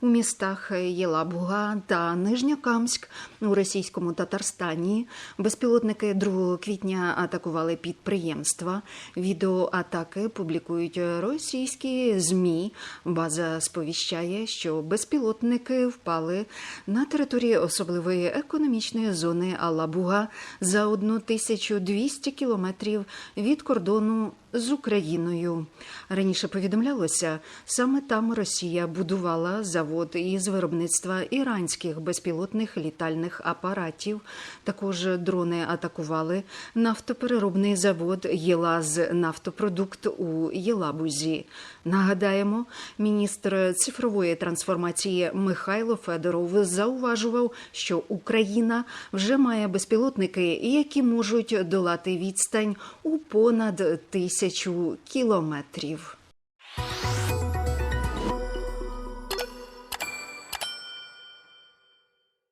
У містах Єлабуга та Нижньокамськ у російському Татарстані безпілотники 2 квітня атакували підприємства. Відео атаки публікують російські змі. База сповіщає, що безпілотники впали на території особливої економічної зони Алабуга за 1200 кілометрів від кордону з Україною. Раніше повідомлялося, саме там Росія будувала завод із виробництва іранських безпілотних літальних апаратів. Також дрони атакували нафтопереробний завод Єлаз нафтопродукт у Єлабузі. Нагадаємо, міністр цифрової трансформації Михайло Федоров зауважував, що Україна вже має безпілотники, які можуть долати відстань у понад тисячу кілометрів.